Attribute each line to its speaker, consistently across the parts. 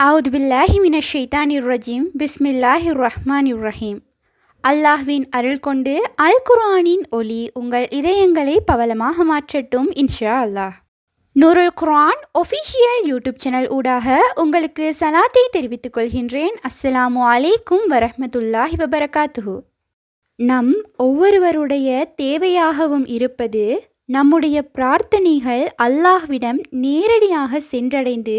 Speaker 1: அவுத் பில்லாஹி மின ஷைத்தானிர் ரஜீம். பிஸ்மில்லாஹி ரஹ்மானிர் ரஹீம். அல்லாஹ்வின் அருள் கொண்டு அல் குர்ஆனின் ஒளி உங்கள் இதயங்களை பவலமாக மாற்றட்டும் இன்ஷா அல்லாஹ். Noorul Quran official YouTube channel ஊடாக உங்களுக்கு சலாத்தை தெரிவித்துக் கொள்கின்றேன். அஸ்ஸலாமு அலைக்கும் வரஹமத்துல்லாஹி வபரகாத்துஹு. நம் ஒவ்வொருவருடைய தேவையாகவும் இருப்பது நம்முடைய பிரார்த்தனைகள் அல்லாஹ்விடம் நேரடியாக சென்றடைந்து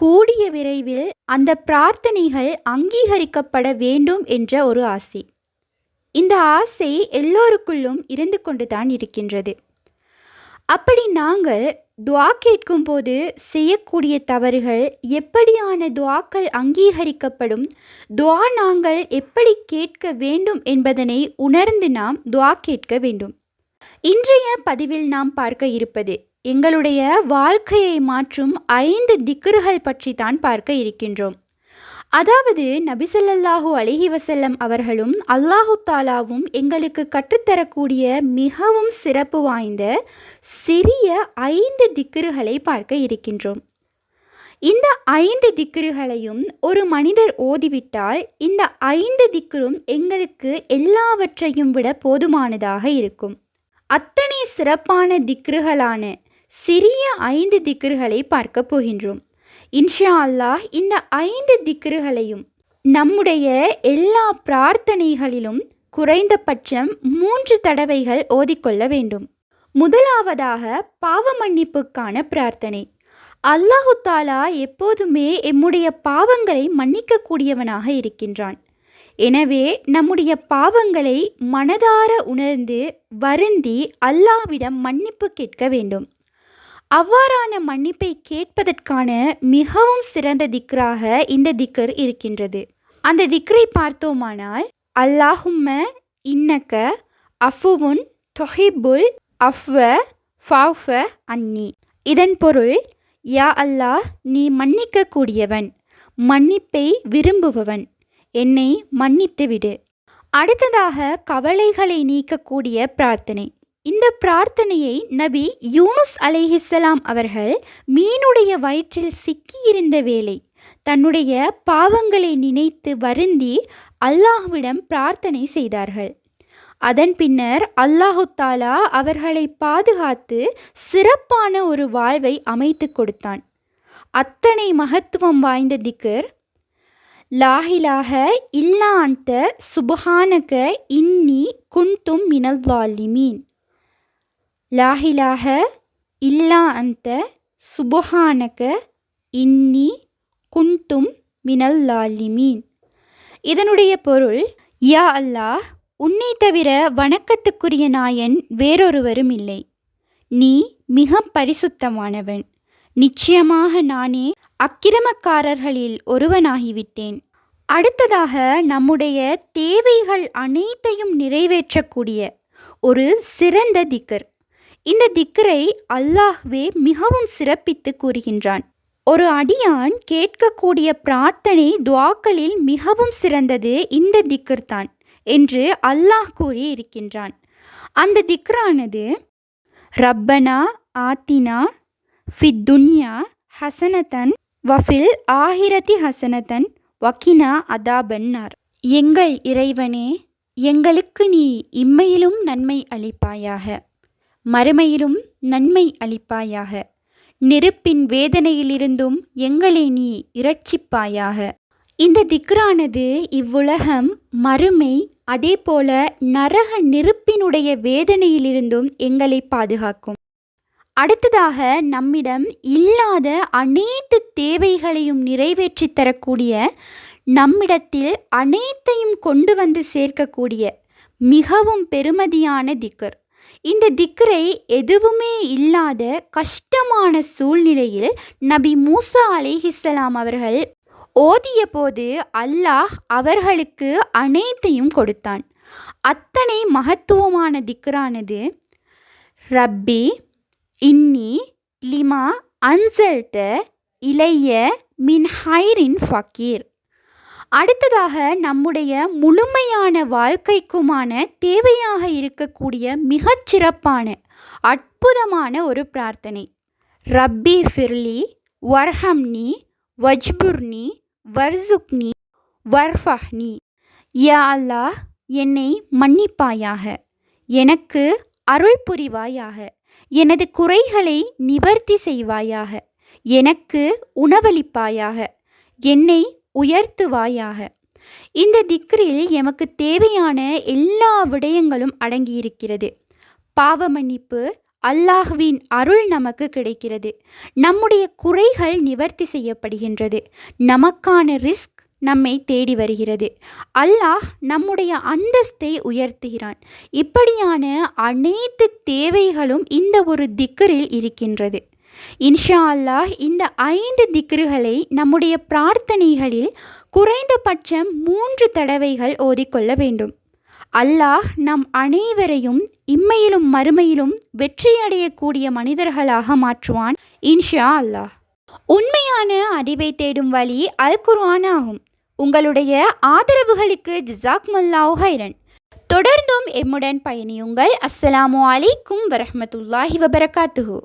Speaker 1: கூடிய விரைவில் அந்த பிரார்த்தனைகள் அங்கீகரிக்கப்பட வேண்டும் என்ற ஒரு ஆசை. இந்த ஆசை எல்லோருக்குள்ளும் இருந்து கொண்டுதான் இருக்கின்றது. அப்படி நாங்கள் துவா கேட்கும் போது செய்யக்கூடிய தவறுகள் எப்படியான துவாக்கள் அங்கீகரிக்கப்படும் துவா நாங்கள் எப்படி கேட்க வேண்டும் என்பதனை உணர்ந்து நாம் துவா கேட்க வேண்டும். இன்றைய பதிவில் நாம் பார்க்க இருப்பது எங்களுடைய வாழ்க்கையை மாற்றும் ஐந்து திக்ருகள் பற்றி தான் பார்க்க இருக்கின்றோம். அதாவது நபிசல்லாஹூ அலிஹி வசல்லம் அவர்களும் அல்லாஹு தாலாவும் எங்களுக்கு கற்றுத்தரக்கூடிய மிகவும் சிறப்பு வாய்ந்த சிறிய ஐந்து திக்ருகளை பார்க்க இருக்கின்றோம். இந்த ஐந்து திக்ருகளையும் ஒரு மனிதர் ஓதிவிட்டால் இந்த ஐந்து திக்ரும் எங்களுக்கு எல்லாவற்றையும் விட போதுமானதாக இருக்கும். அத்தனை சிறப்பான திக்ருகளான சிறிய ஐந்து திக்ருகளை பார்க்க போகின்றோம். இன்ஷா அல்லாஹ் இந்த ஐந்து திக்ருகளையும் நம்முடைய எல்லா பிரார்த்தனைகளிலும் குறைந்தபட்சம் மூன்று தடவைகள் ஓதிக்கொள்ள வேண்டும். முதலாவதாக பாவ மன்னிப்புக்கான பிரார்த்தனை. அல்லாஹு தாலா எப்போதுமே எம்முடைய பாவங்களை மன்னிக்கக்கூடியவனாக இருக்கின்றான். எனவே நம்முடைய பாவங்களை மனதார உணர்ந்து வருந்தி அல்லாவிடம் மன்னிப்பு கேட்க வேண்டும். அவ்வாறான மன்னிப்பை கேட்பதற்கான மிகவும் சிறந்த திக்ராக இந்த திக்கர் இருக்கின்றது. அந்த திக்ரை பார்த்தோமானால் அல்லாஹும்ம இன்னக்க அஃபுவுன் தொஹிபுல் அஃவ ஃபாஃப அன்னி. இதன் பொருள் யா அல்லாஹ் நீ மன்னிக்கக்கூடியவன் மன்னிப்பை விரும்புபவன் என்னை மன்னித்து விடு அடுத்ததாக கவலைகளை நீக்கக்கூடிய பிரார்த்தனை. இந்த பிரார்த்தனையை நபி யூனுஸ் அலைஹிஸ்ஸலாம் அவர்கள் மீனுடைய வயிற்றில் சிக்கியிருந்த வேளை தன்னுடைய பாவங்களை நினைத்து வருந்தி அல்லாஹ்விடம் பிரார்த்தனை செய்தார்கள். அதன் பின்னர் அல்லாஹு தாலா அவர்களை பாதுகாத்து சிறப்பான ஒரு வாழ்வை அமைத்து கொடுத்தான். அத்தனை மகத்துவம் வாய்ந்த திக்கர் லாஹிலாக இல்லா அந்த சுபஹானக இன்னி குண்டும் மினல் லாலிமீன் லாஹிலாக இல்லா அந்த சுபஹானக இன்னி குண்டும் மினல் லாலிமீன். இதனுடைய பொருள் யா அல்லாஹ் உன்னை தவிர வணக்கத்துக்குரிய நாயன் வேறொருவரும் இல்லை. நீ மிக பரிசுத்தமானவன். நிச்சயமாக நானே அக்கிரமக்காரர்களில் ஒருவனாகிவிட்டேன். அடுத்ததாக நம்முடைய தேவைகள் அனைத்தையும் நிறைவேற்றக்கூடிய ஒரு சிறந்த திக்கர். இந்த திக்கரை அல்லாஹ்வே மிகவும் சிறப்பித்து கூறுகின்றான். ஒரு அடியான் கேட்கக்கூடிய பிரார்த்தனை துவாக்களில் மிகவும் சிறந்தது இந்த திக்கர் தான் என்று அல்லாஹ் கூறி இருக்கின்றான் அந்த திக்ரானது ரப்பனா ஆத்தினா ஃபித்துன்யா ஹசனதன் வஃபில் ஆஹிரதி ஹசனதன் வக்கினா அதாபன்னார். எங்கள் இறைவனே எங்களுக்கு நீ இம்மையிலும் நன்மை அளிப்பாயாக. மறுமையிலும் நன்மை அளிப்பாயாக. நெருப்பின் வேதனையிலிருந்தும் எங்களை நீ இரட்சிப்பாயாக. இந்த திக்ரானது இவ்வுலகம் மறுமை அதே போல நரக நெருப்பினுடைய வேதனையிலிருந்தும் எங்களை பாதுகாக்கும். அடுத்ததாக நம்மிடம் இல்லாத அனைத்து தேவைகளையும் நிறைவேற்றி தரக்கூடிய நம்மிடத்தில் அனைத்தையும் கொண்டு வந்து சேர்க்கக்கூடிய மிகவும் பெருமதியான திக்கர் இந்த திக்ரை எதுவுமே இல்லாத கஷ்டமான சூழ்நிலையில் நபி மூசா அலிஹிஸ்லாம் அவர்கள் ஓதிய போது அல்லாஹ் அவர்களுக்கு அனைத்தையும் கொடுத்தான். அத்தனை மகத்துவமான திக்ரானது ரப்பி இன்னி லிமா அன்சல்த இளைய மின் ஹைரின் ஃபக்கீர். அடுத்ததாக நம்முடைய முழுமையான வாழ்க்கைக்குமான தேவையாக இருக்கக்கூடிய மிகச்சிறப்பான அற்புதமான ஒரு பிரார்த்தனை. ரப்பி ஃபிர்லி வர்ஹம்னி வஜ்புர்னி வர்சுக்னி வர்ஃபஹ்னி யா அல்லாஹ் என்னை மன்னிப்பாயாக. எனக்கு அருள் புரிவாயாக. எனது குறைகளை நிவர்த்தி செய்வாயாக. எனக்கு உணவளிப்பாயாக. என்னை உயர்த்துவாயாக. இந்த திக்ரில் எமக்கு தேவையான எல்லா விடயங்களும் அடங்கியிருக்கிறது. பாவ மன்னிப்பு அல்லாஹ்வின் அருள் நமக்கு கிடைக்கிறது. நம்முடைய குறைகள் நிவர்த்தி செய்யப்படுகின்றது. நமக்கான ரிஸ்க் நம்மை தேடி வருகிறது. அல்லாஹ் நம்முடைய அந்தஸ்தை உயர்த்துகிறான். இப்படியான அனைத்து தேவைகளும் இந்த ஒரு திக்கரில் இருக்கின்றது. இன்ஷா அல்லாஹ் இந்த ஐந்து திக்ருகளை நம்முடைய பிரார்த்தனைகளில் குறைந்தபட்சம் மூன்று தடவைகள் ஓதிக்கொள்ள வேண்டும். அல்லாஹ் நம் அனைவரையும் இம்மையிலும் மறுமையிலும் வெற்றியடையக்கூடிய மனிதர்களாக மாற்றுவான் இன்ஷா அல்லாஹ் உண்மையான அறிவை தேடும் வழி அல் குர்ஆன் ஆகும் உங்களுடைய ஆதரவுகளுக்கு ஜிசாக் மல்லாஹ் ஹைரன் தொடர்ந்தும் எம்முடன் பயணியுங்கள். அஸ்ஸலாமு அலைக்கும் வரஹ்மத்துல்லாஹி வபரகாத்துஹூ.